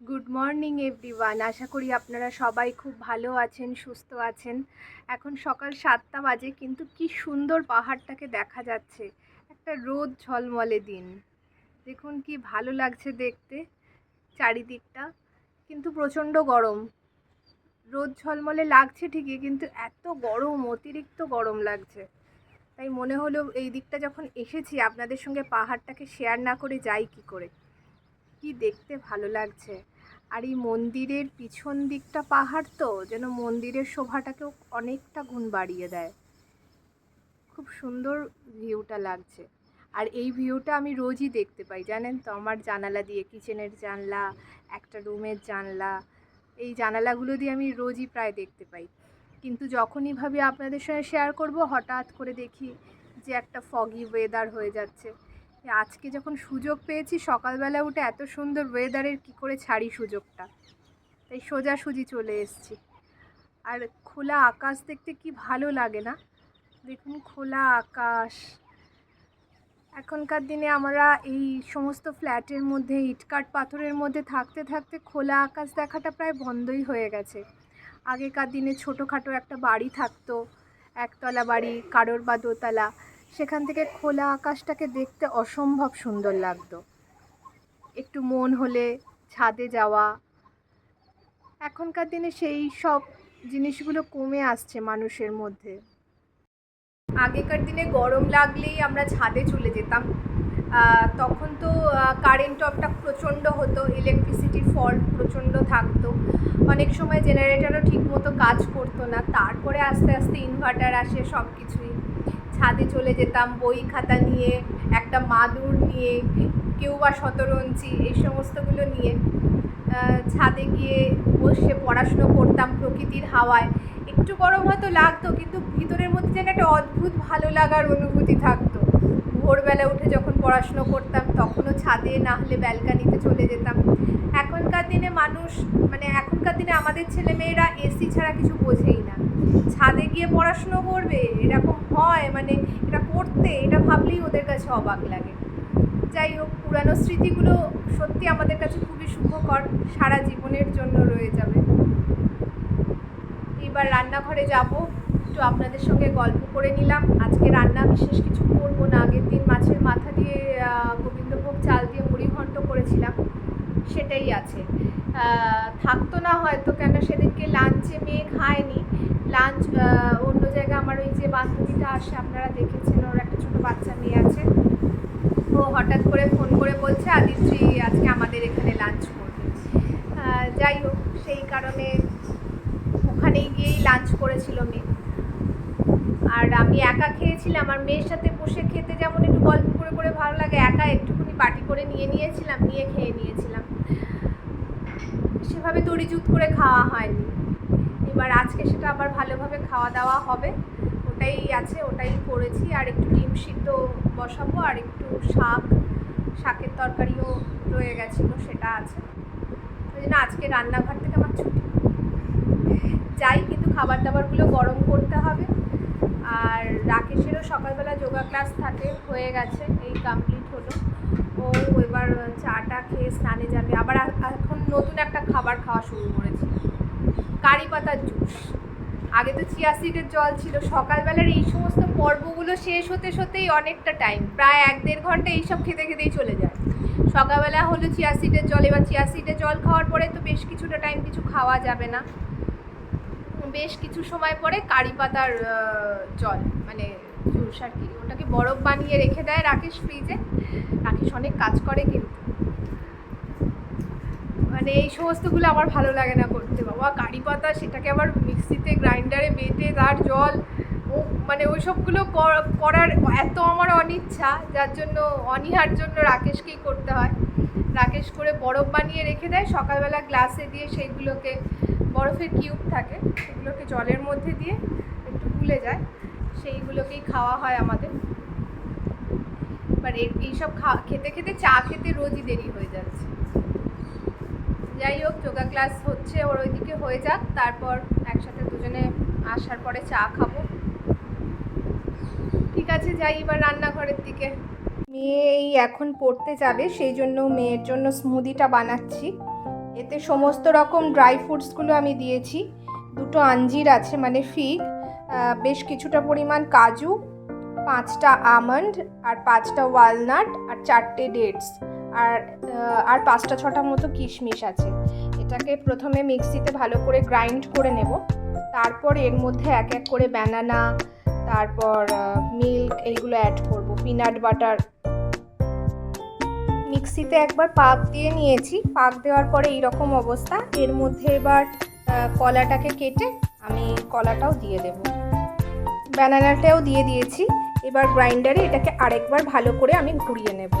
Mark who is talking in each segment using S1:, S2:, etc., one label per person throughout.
S1: Good morning everyone আশা করি আপনারা সবাই খুব ভালো আছেন, সুস্থ আছেন। এখন সকাল সাতটা বাজে, কিন্তু কি সুন্দর পাহাড়টাকে দেখা যাচ্ছে। একটা রোদ ঝলমলে দিন। দেখুন কি ভালো লাগছে দেখতে চারিদিকটা। কিন্তু প্রচণ্ড গরম। রোদ ঝলমলে লাগছে ঠিকই, কিন্তু এত গরম, অতিরিক্ত গরম লাগছে। তাই মনে হলো এই দিকটা যখন এসেছি, আপনাদের সঙ্গে পাহাড়টাকে শেয়ার না করে যাই কি করে। কি দেখতে ভালো লাগছে? আর এই মন্দিরের পিছন দিকটা পাহাড় তো, যেন মন্দিরের শোভাটাকেও অনেকটা গুণ বাড়িয়ে দেয়। খুব সুন্দর ভিউটা লাগছে। আর এই ভিউটা আমি রোজই দেখতে পাই, জানেন তো? আমার জানালা দিয়ে কিচেনের জানলা, একটা রুমের জানলা, এই জানালাগুলো দিয়ে আমি রোজই প্রায় দেখতে পাই। কিন্তু যখনই ভাবি আপনাদের সঙ্গে শেয়ার করব, হঠাৎ করে দেখি যে একটা ফগি ওয়েদার হয়ে যাচ্ছে। আজকে যখন সুযোগ পেয়েছি, সকালবেলা উঠে এত সুন্দর ওয়েদারের কি করে ছাড়ি সুযোগটা? তাই সোজাসুজি চলে এসছি। আর খোলা আকাশ দেখতে কি ভালো লাগে না? দেখুন খোলা আকাশ। এখনকার দিনে আমরা এই সমস্ত ফ্ল্যাটের মধ্যে ইটকাট পাথরের মধ্যে থাকতে থাকতে খোলা আকাশ দেখাটা প্রায় বন্ধই হয়ে গেছে। আগেকার দিনে ছোটোখাটো একটা বাড়ি থাকতো, একতলা বাড়ি, কারোর বা দোতলা। সেখান থেকে খোলা আকাশটাকে দেখতে অসম্ভব সুন্দর লাগতো। একটু মন হলে, ছাদে যাওয়া। এখনকার দিনে সেই সব জিনিসগুলো কমে আসছে মানুষের মধ্যে। আগেকার দিনে গরম লাগলেই আমরা ছাদে চলে যেতাম। তখন তো কারেন্ট অফটা প্রচণ্ড হতো ইলেকট্রিসিটির ফল্ট প্রচণ্ড থাকতো। অনেক সময় জেনারেটারও ঠিকমতো কাজ করতো না। তারপরে আস্তে আস্তে ইনভার্টার আসে সব কিছুই ছাদে চলে যেতাম, বই খাতা নিয়ে, একটা মাদুর নিয়ে, কেউ বা শতরঞ্চি এই সমস্তগুলো নিয়ে ছাদে গিয়ে বসে পড়াশুনো করতাম প্রকৃতির হাওয়ায়। একটু গরম হয়তো লাগতো, কিন্তু ভিতরের মধ্যে যেন একটা অদ্ভুত ভালো লাগার অনুভূতি থাকতো। ভোরবেলা উঠে যখন পড়াশুনো করতাম, তখনও ছাদে না হলে ব্যালকানিতে চলে যেতাম। এখনকার দিনে মানুষ মানে এখনকার দিনে আমাদের ছেলেমেয়েরা এসি ছাড়া কিছু বোঝেই না। ছাদে গিয়ে পড়াশুনো করবে, এরকম হয় মানে এটা করতে, এটা ভাবলেই ওদের কাছে অবাক লাগে। যাই হোক, পুরানো স্মৃতিগুলো সত্যি আমাদের কাছে খুবই সুখকর, সারা জীবনের জন্য রয়ে যাবে। এবার রান্নাঘরে যাব, একটু আপনাদের সঙ্গে গল্প করে নিলাম। আজকে রান্না বিশেষ কিছু করব না, আগের দিন মাছের মাথা দিয়ে গোবিন্দভোগ চাল দিয়ে মুড়ি ঘন্ট করেছিলাম, সেটাই আছে। থাকতো না হয়তো কেন, সেদিনকে লাঞ্চে মেয়ে খায়নি। লাঞ্চ অন্য জায়গায় আমার ওই যে বান্ধবীটা আসে, আপনারা দেখেছেন, ওর একটা ছোটো বাচ্চা মেয়ে আছে। ও হঠাৎ করে ফোন করে বলছে, আদিত্রি, আজকে আমাদের এখানে লাঞ্চ করবে। যাই হোক, সেই কারণে ওখানেই গিয়েই লাঞ্চ করেছিল মেয়ে। আর আমি একা খেয়েছিলাম, আর মেয়ের সাথে বসে খেতে যেমন একটু গল্প করে করে ভালো লাগে, একা একটুখানি পাটি করে নিয়ে নিয়েছিলাম, নিয়ে খেয়ে নিয়েছিলাম। সেভাবে তড়িজুত করে খাওয়া হয়নি। এবার আজকে সেটা আবার ভালোভাবে খাওয়া দাওয়া হবে। ওটাই আছে, ওটাই করেছি। আর একটু ডিম সিদ্ধ বসাবো, আর একটু শাক, শাকের তরকারিও রয়ে গেছিল, সেটা আছে। ওই জন্য আজকে রান্নাঘর থেকে আমার ছুটি। যাই, কিন্তু খাবার দাবারগুলো গরম করতে হবে। আর রাকেশেরও সকালবেলা যোগা ক্লাস থাকে, হয়ে গেছে, এই কমপ্লিট হলো। ও এবার চাটা খেয়ে স্নানে যাবে। আবার এখন নতুন একটা খাবার খাওয়া শুরু করেছে। কারি পাতার জুস। আগে তো চিয়া সিডের জল ছিল, সকালবেলার এই সমস্ত পর্বগুলো শেষ হতে হতেই অনেকটা টাইম প্রায় এক দেড় ঘণ্টা এইসব খেতে খেতেই চলে যায়। সকালবেলা হলো চিয়া সিডের জল, এবার চিয়া সিডের জল খাওয়ার পরে তো বেশ কিছুটা টাইম কিছু খাওয়া যাবে না। বেশ কিছু সময় পরে কারি পাতার জল মানে জুস আর কি, ওটাকে বরফ বানিয়ে রেখে দেয় রাকেশ ফ্রিজে রাকেশ অনেক কাজ করে কিন্তু। মানে এই সমস্তগুলো আমার ভালো লাগে না করতে বাবা। কারি পাতা সেটাকে আবার মিক্সিতে গ্রাইন্ডারে বেটে, তার জল, ও মানে ওই সবগুলো কর- করার এত আমার অনিচ্ছা, যার জন্য, অনীহার জন্য রাকেশকেই করতে হয়। রাকেশ করে বরফ বানিয়ে রেখে দেয়, সকালবেলা গ্লাসে দিয়ে সেইগুলোকে, বরফের কিউব থাকে, সেগুলোকে জলের মধ্যে দিয়ে একটু ফুলে যায়, সেইগুলোকেই খাওয়া হয় আমাদের। এবার এই- এইসব খা, খেতে খেতে চা খেতে রোজই দেরি হয়ে যাচ্ছে। যাই হোক যোগা ক্লাস হচ্ছে, ওর ওইদিকে হয়ে যাক। তারপর একসাথে দুজনে আসার পরে চা খাব। ঠিক আছে, যাই এবার রান্নাঘরের দিকে। মেয়ে এই এখন পড়তে যাবে, সেই জন্য মেয়ের জন্য স্মুদিটা বানাচ্ছি। এতে সমস্ত রকম ড্রাই ফ্রুটসগুলো আমি দিয়েছি। দুটো আঞ্জির আছে মানে ফিগ বেশ কিছুটা পরিমাণ কাজু, পাঁচটা আমন্ড আর পাঁচটা ওয়ালনাট আর চারটে ডেটস আর আর পাঁচটা ছটা মতো কিশমিশ আছে। এটাকে প্রথমে মিক্সিতে ভালো করে গ্রাইন্ড করে নেব। তারপর এর মধ্যে এক এক করে ব্যানানা, তারপর মিল্ক এইগুলো অ্যাড করব পিনাট বাটার মিক্সিতে একবার পাক দিয়ে নিয়েছি। পাক দেওয়ার পরে এইরকম অবস্থা। এর মধ্যে এবার কলাটাকে কেটে আমি কলাটাও দিয়ে দেব। ব্যানানাটাও দিয়ে দিয়েছি। এবার গ্রাইন্ডারে এটাকে আরেকবার ভালো করে আমি ঘুরিয়ে নেব।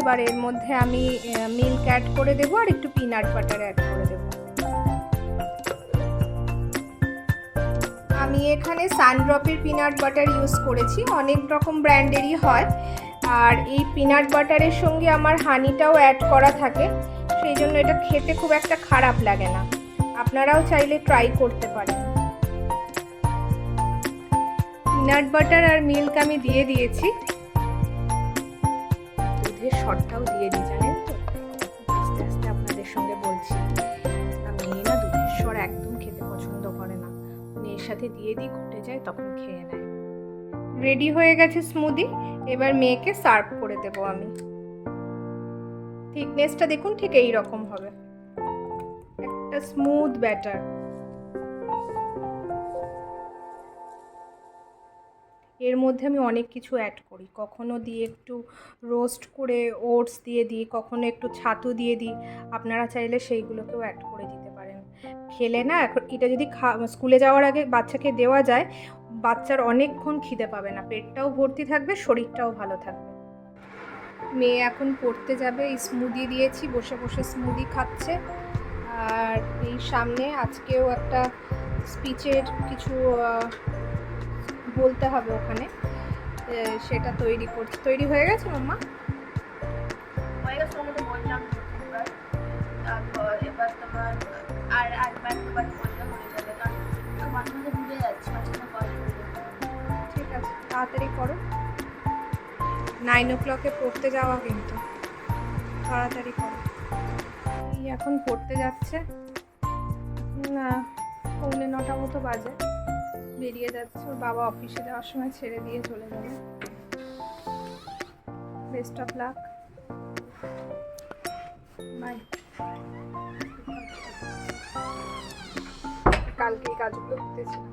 S1: এবার এর মধ্যে আমি মিল্ক অ্যাড করে দেবো আর একটু পিনাট বাটার অ্যাড করে দেবো। আমি এখানে সানড্রপের পিনাট বাটার ইউজ করেছি, অনেক রকম ব্র্যান্ডেরই হয়। আর এই পিনাট বাটারের সঙ্গে আমার হানিটাও অ্যাড করা থাকে, সেই জন্য এটা খেতে খুব একটা খারাপ লাগে না। আপনারাও চাইলে ট্রাই করতে পারেন। পিনাট বাটার আর মিল্ক আমি দিয়ে দিয়েছি। দুধের শটটাও দিয়ে দিই, জানেন তো? আস্তে আস্তে আপনাদের সঙ্গে বলছি। আমি না দুধের স্বর একদম খেতে পছন্দ করে না। উনি এর সাথে দিয়ে দিই ঘুটে যায়, তখন খেয়ে নেয়। রেডি হয়ে গেছে স্মুদি, এবার মেয়েকে সার্ভ করে দেবো আমি। থিকনেসটা দেখুন, ঠিক এই রকম হবে। একটা স্মুথ ব্যাটার। এর মধ্যে আমি অনেক কিছু অ্যাড করি। কখনো দিয়ে একটু রোস্ট করে ওটস দিয়ে দিই, কখনো একটু ছাতু দিয়ে দিই, আপনারা চাইলে সেইগুলোকেও অ্যাড করে দিতে পারেন। খেলে না, এখন এটা যদি খা স্কুলে যাওয়ার আগে বাচ্চাকে দেওয়া যায়, বাচ্চার অনেকক্ষণ খিদে পাবে না, পেটটাও ভর্তি থাকবে, শরীরটাও ভালো থাকবে। মেয়ে এখন পড়তে যাবে স্মুদি দিয়েছি, বসে বসে স্মুদি খাচ্ছে। আর এই সামনে আজকেও একটা স্পিচের কিছু বলতে হবে ওখানে। সেটা তৈরি করছি। তৈরি হয়ে গেছে মাম্মা?
S2: হয়ে গেছে তো বললাম তারপর এবার তোমার আর একবার দুবার করলে হয়ে যাবে কারণ মাঝে মাঝে ভুলে যাচ্ছি মাঝে মাঝে
S1: ঠিক আছে তাড়াতাড়ি করো। নাইন ও ক্লকে পড়তে যাওয়া কিন্তু। তাড়াতাড়ি করো। এখন পড়তে যাচ্ছে। না পৌনে নটা মতো বাজে। বেরিয়ে যাচ্ছে, ওর বাবা অফিসে যাওয়ার সময় ছেড়ে দিয়ে চলে যাবে। বেস্ট অফ লাক বাই কালকে এই কাজগুলো করতেছিলাম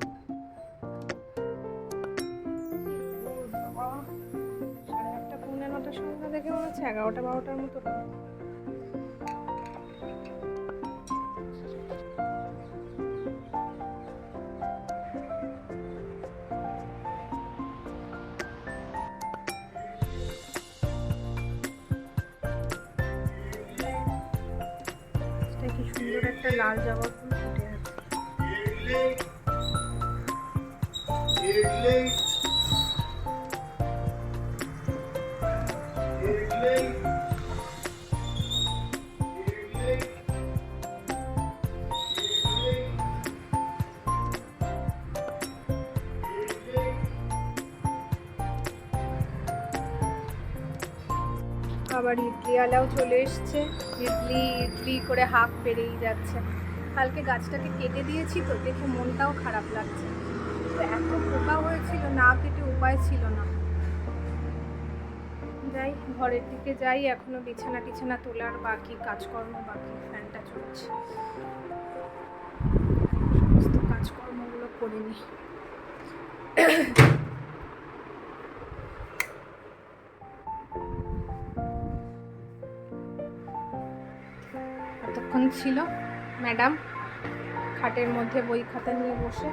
S1: সাড়ে আটটা, পৌনে নটার সময় দেখে মনে হচ্ছে এগারোটা, বারোটার মতো। একটা লাল জবা ফুল ফুটে আছে। ইডলিওয়ালাও চলে এসছে। ইডলি ইডলি করে হাফ পেরেই যাচ্ছে। কালকে গাছটাকে কেটে দিয়েছি তো, দেখে মনটাও খারাপ লাগছে। এত পোকা হয়েছিল, না কেটে উপায় ছিল না। যাই, ঘরের দিকে যাই, এখনও বিছানা টিছানা তোলার বাকি, কাজকর্ম বাকি, ফ্যানটা চলছে। সমস্ত কাজকর্মগুলো করে নিই। এতক্ষণ ছিল, ম্যাডাম খাটের মধ্যে বই খাতা নিয়ে বসে।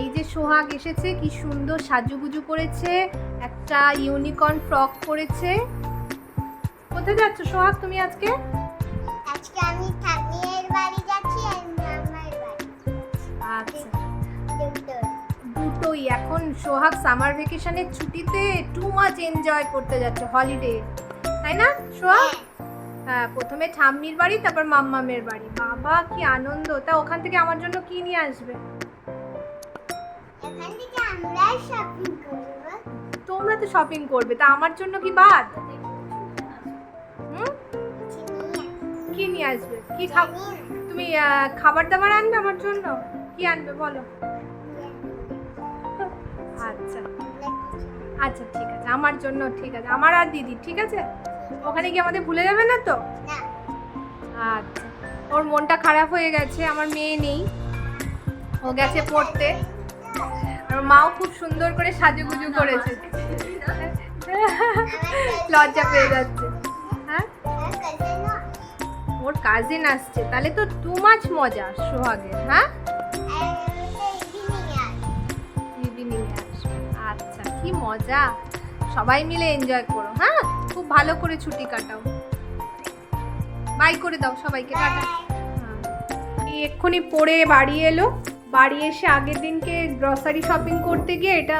S1: এই যে সোহাগ এসেছে, কি সুন্দর সাজুগুজু করেছে। একটা ইউনিকর্ন ফ্রক পরেছে। কোথায় যাচ্ছ সোহাগ তুমি আজকে?
S3: আজকে আমি ঠাকুরের বাড়ি যাচ্ছি আর মামার বাড়ি।
S1: আচ্ছা।
S3: দুটো
S1: দুটোই। এখন সোহাগ সামার ভেকেশনের ছুটিতে টু মাচ এনজয় করতে যাচ্ছে হলিডে তাই না সোহাগ? হ্যাঁ। প্রথমে ঠাম্মির বাড়ি তারপর মাম্মামের বাড়ি। বাবা কি আনন্দ। তা ওখান থেকে আমার জন্য কি নিয়ে আসবে?
S3: এখান থেকে আমরা শপিং করব
S1: তোমরা তো শপিং করবে, তা আমার জন্য কি বাদ? কি নিয়ে আসবে? কি খাব তুমি খাবার দাবার আনবে আমার জন্য? কি আনবে বলো? আচ্ছা। আচ্ছা ঠিক আছে। আমার জন্য ঠিক আছে। আমার আর দিদি, ঠিক আছে? ওখানে কি আমাদের ভুলে যাবে না তো? আচ্ছা। ওর মনটা খারাপ হয়ে গেছে, আমার মেয়ে নেই। ও গেছে পড়তে। আর মাও খুব সুন্দর করে সাজুগুজু করেছে। লজ্জা পেয়ে যাচ্ছে। হ্যাঁ? ওর কাজিন আসছে। তাহলে তো টু মাছ মজা সোহাগের হ্যাঁ? ইভিনিং আচ্ছা কি মজা। সবাই মিলে এনজয় করো হ্যাঁ? খুব ভালো করে ছুটি কাটাও। বাই করে দাও সবাইকে টাটা। হ্যাঁ। এক্ষুনি পড়ে বাড়ি এলো। বাড়ি এসে আগের দিনকে গ্রসারি শপিং করতে গিয়ে এটা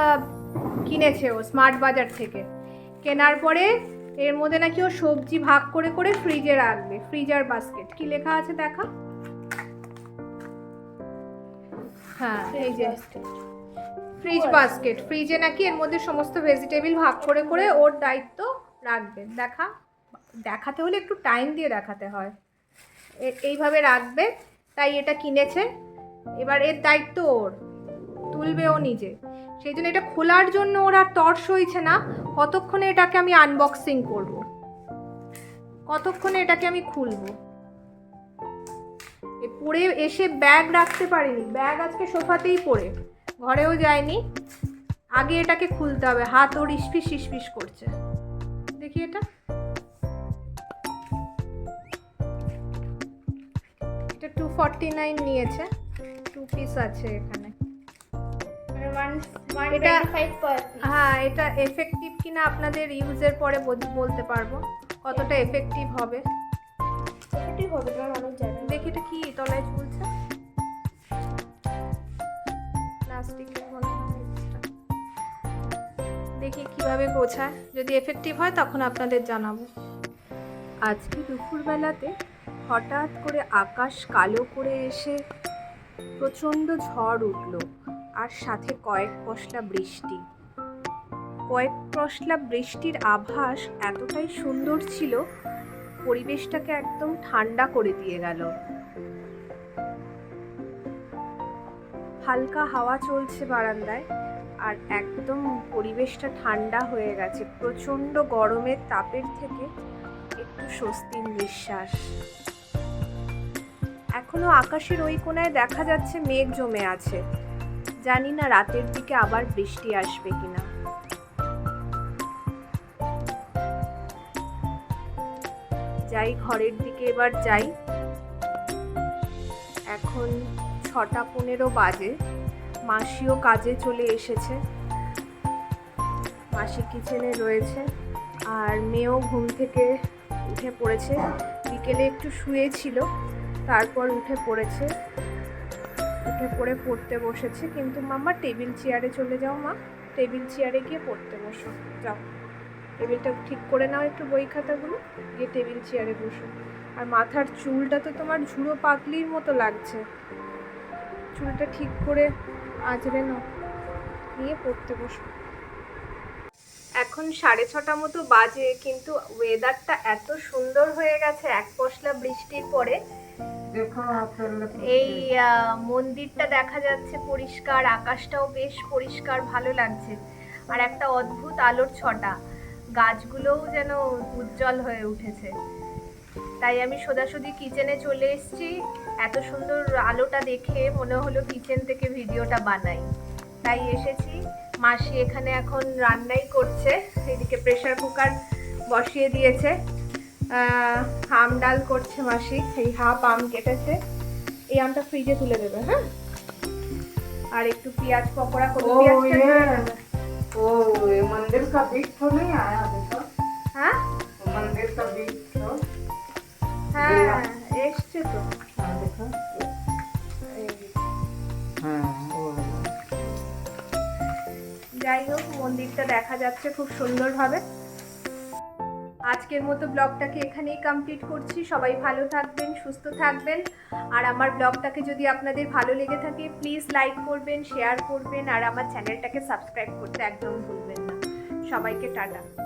S1: কিনেছে ও স্মার্ট বাজার থেকে। কেনার পরে এর মধ্যে নাকি ও সবজি ভাগ করে করে ফ্রিজে রাখবে। ফ্রিজার বাস্কেট কি লেখা আছে দেখা? হ্যাঁ এই যে। ফ্রিজ বাস্কেট ফ্রিজে নাকি এর মধ্যে সমস্ত ভেজিটেবল ভাগ করে করে ওর দায়িত্ব রাখবে। দেখা দেখাতে হলে একটু টাইম দিয়ে দেখাতে হয়। এইভাবে রাখবে তাই এটা কিনেছে। এবার এর দায়িত্ব ওর। তুলবে ও নিজে। সেই জন্য এটা খোলার জন্য ওর আর হয়েছে না। কতক্ষণে এটাকে আমি আনবক্সিং করব? কতক্ষণে এটাকে আমি খুলবো? পরে এসে ব্যাগ রাখতে পারিনি। ব্যাগ আজকে সোফাতেই পড়ে। ঘরেও যায়নি। আগে এটাকে খুলতে হবে। হাত ওর ইস্পিস ইস্পিস করছে। দেখি এটা। এটা টু ফর্টি নাইন নিয়েছে। টু পিস আছে এখানে। এটা- হ্যাঁ এটা এফেক্টিভ কিনা আপনাদের ইউজের পরে বলতে পারব। কতটা এফেক্টিভ হবে? দেখি এটা কি তলায় ঝুলছে। প্লাস্টিকের। দেখি কীভাবে গোছায়। যদি এফেক্টিভ হয় তখন আপনাদের জানাব। আজকে দুপুরবেলাতে হঠাৎ করে আকাশ কালো করে এসে প্রচণ্ড ঝড় উঠল। আর সাথে কয়েক পশলা বৃষ্টি। কয়েক পশলা বৃষ্টির আভাস এতটাই সুন্দর ছিল, পরিবেশটাকে একদম ঠান্ডা করে দিয়ে গেল। হালকা হাওয়া চলছে বারান্দায়, আর একদম পরিবেশটা ঠান্ডা হয়ে গেছে। প্রচণ্ড গরমের তাপের থেকে একটু স্বস্তির নিঃশ্বাস। এখনও আকাশের ওই কোনায় দেখা যাচ্ছে মেঘ জমে আছে। জানি না রাতের দিকে আবার বৃষ্টি আসবে কিনা। যাই ঘরের দিকে এবার যাই। এখন ছটা পনেরো বাজে। মাসিও কাজে চলে এসেছে। মাসি কিচেনে রয়েছে আর মেয়েও ঘুম থেকে উঠে পড়েছে। বিকেলে একটু শুয়েছিল তারপর উঠে পড়েছে। উঠে পড়ে পড়তে বসেছে, কিন্তু মাম্মা টেবিল চেয়ারে চলে যাও মা। টেবিল চেয়ারে গিয়ে পড়তে বসো, যাও। টেবিলটা ঠিক করে নাও একটু বই খাতাগুলো, গিয়ে টেবিল চেয়ারে বসো। আর মাথার চুলটা তো তোমার ঝুড়ো পাগলির মতো লাগছে। চুলটা ঠিক করে আঁচড়ে নাও, নিয়ে পড়তে বসো। এখন সাড়ে ছটা মতো বাজে, কিন্তু ওয়েদারটা এত সুন্দর হয়ে গেছে, এক পশলা বৃষ্টির পরে। এই মন্দিরটা দেখা যাচ্ছে পরিষ্কার আকাশটাও বেশ পরিষ্কার ভালো লাগছে। আর একটা অদ্ভুত আলোর ছটা। গাছগুলোও যেন উজ্জ্বল হয়ে উঠেছে। তাই আমি সোজাসুজি কিচেনে চলে এসেছি। এত সুন্দর আলোটা দেখে মনে হলো কিচেন থেকে ভিডিওটা বানাই। তাই এসেছি। মাসি এখানে এখন রান্নাই করছে। এদিকে প্রেসার কুকার বসিয়ে দিয়েছে। আম ডাল করছে মাসি এই হাফ আম কেটেছে এই আমটা ফ্রিজে তুলে দেবে হ্যাঁ আর একটু পেঁয়াজ পকোড়া করবে
S4: ओ
S1: পেঁয়াজটা
S4: ये
S1: ঢেলে দেবে।
S4: वो ये मंदिर का बीज तो नहीं आया देखो
S1: হ্যাঁ
S4: वो मंदिर का बीज तो
S1: হ্যাঁ এসছে তো
S4: हाँ देखो
S1: এই
S4: हाँ वो वाला।
S1: যাই হোক মন্দিরটা দেখা যাচ্ছে খুব সুন্দরভাবে আজকের মতো ব্লগটাকে এখানেই কমপ্লিট করছি। সবাই ভালো থাকবেন, সুস্থ থাকবেন। আর আমার ব্লগটাকে যদি আপনাদের ভালো লেগে থাকে প্লিজ লাইক করবেন শেয়ার করবেন, আর আমার চ্যানেলটাকে সাবস্ক্রাইব করতে একদম ভুলবেন না। সবাইকে টাটা।